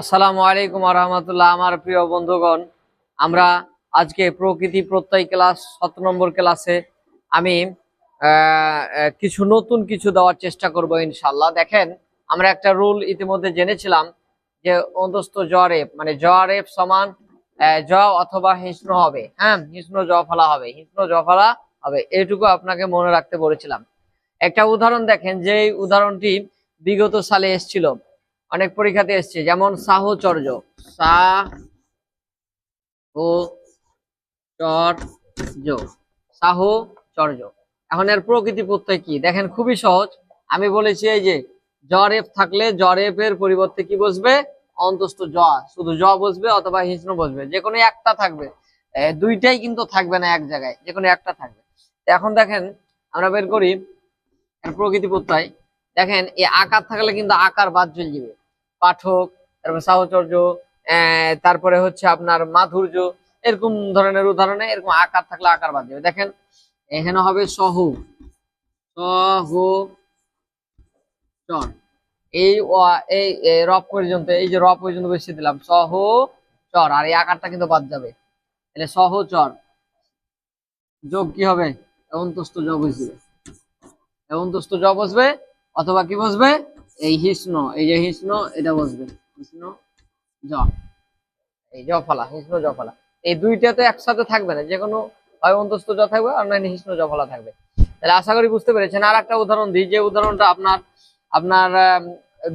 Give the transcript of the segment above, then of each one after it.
আসসালামু আলাইকুম রহমতুল্লাহ। আমার প্রিয় বন্ধুগণ, আমরা আজকে প্রকৃতি প্রত্যয় ক্লাস সাত নম্বর ক্লাসে আমি কিছু নতুন কিছু দেওয়ার চেষ্টা করব ইনশাল্লাহ দেখেন, আমরা একটা রুল ইতিমধ্যে জেনেছিলাম যে অন্তস্থ জরেফ মানে জরেফ সমান জ অথবা হিষ্ণ হবে। হ্যাঁ হিষ্ণ জ ফলা হবে, হিষ্ণ জ ফলা হবে, এইটুকু আপনাকে মনে রাখতে বলেছিলাম। একটা উদাহরণ দেখেন যে উদাহরণটি বিগত সালে এসেছিল। অনেক পরীক্ষাতে এসছে, যেমন সাহচর্য। সাহচর্য। এখন এর প্রকৃতি প্রত্যয় কি? দেখেন, খুবই সহজ। আমি বলেছি এই যে জরেফ থাকলে জরেফের পরিবর্তে কি বসবে? অন্তস্থ জ শুধু জ বসবে অথবা হিষ্ণ বসবে। যে কোনো একটা থাকবে। দুইটাই কিন্তু থাকবে না এক জায়গায়। যে কোনো একটা থাকবে। এখন দেখেন, আমরা বের করি প্রকৃতি প্রত্যয়। দেখেন, এই আকার থাকলে কিন্তু আকার বাদ চলে যাবে। পাঠক, তারপরে সাহচর্য তারপরে হচ্ছে আপনার মাধুর্য, এরকম ধরনের উদাহরণে এরকম আকার থাকলে আকার বাদ যাবে দেখেন, এখানে হবে সহ। এই এই রব পর্যন্ত, এই যে রব পর্যন্ত বসিয়ে দিলাম সহ চর আর এই আকারটা কিন্তু বাদ যাবে। তাহলে সহচর। যোগ কি হবে? অন্তস্থ যোগ বসবে। অন্তস্থ জ বসবে, অথবা কি বসবে? এই হিষ্ণ, এই যে হিষ্ণ, এটা বসবে। হিষ্ণ, জ। এই জ ফলা, হিষ্ণ জ ফলা। এই দুইটা তো একসাথে থাকবে না যে কোনো হয় অন্তস্থ জ থাকবে আর নয় হিষ্ণ জ ফলা থাকবে। তাহলে আশা করি বুঝতে পেরেছেন। আর একটা উদাহরণ দিই, যে উদাহরণটা আপনার আপনার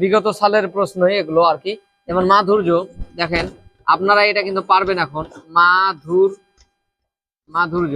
বিগত সালের প্রশ্ন এগুলো আর কি। যেমন মাধুর্য, দেখেন, আপনারা এটা কিন্তু পারবেন এখন। মাধুর, মাধুর্য।